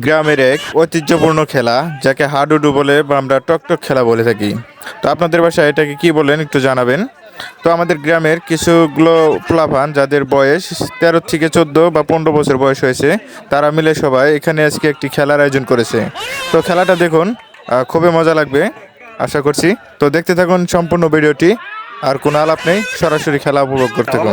গ্রামের এক ঐতিহ্যপূর্ণ খেলা যাকে হাডুডু বলে বা আমরা টকটক খেলা বলে থাকি তো আপনাদের বাসায় এটাকে কি বলেন একটু জানাবেন তো আমাদের গ্রামের কিছুগুলো প্লাভান যাদের বয়স তেরো থেকে চোদ্দ বা পনেরো বছর বয়স হয়েছে তারা মিলে সবাই এখানে আজকে একটি খেলার আয়োজন করেছে তো খেলাটা দেখুন আহ, খুবই মজা লাগবে আশা করছি তো দেখতে থাকুন সম্পূর্ণ ভিডিওটি আর কোনো আলাপ নেই সরাসরি খেলা উপভোগ করতে থাকুন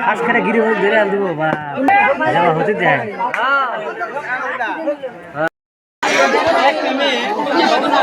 খাস করে গিরে ধরে আল দিব বা হতে যায়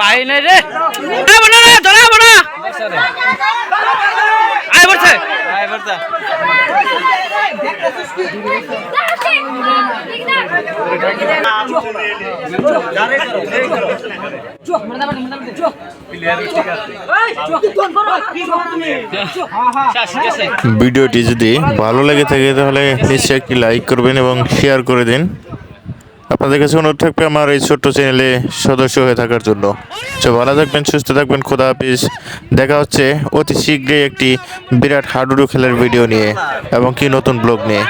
পাই নাই রে বনা রে, ধরা বনা। ভিডিওটি যদি ভালো লেগে থাকে তাহলে নিশ্চয়ই একটি লাইক করবেন এবং শেয়ার করে দিন। আপনাদের কাছে অনুরোধ থাকবে আমার এই ছোট্ট চ্যানেলে সদস্য হয়ে থাকার জন্য। তো ভালো থাকবেন, সুস্থ থাকবেন, খোদা হাফিজ। দেখা হচ্ছে অতি শীঘ্রই একটি বিরাট হাডুডু খেলার ভিডিও নিয়ে এবং কি নতুন ব্লগ নিয়ে।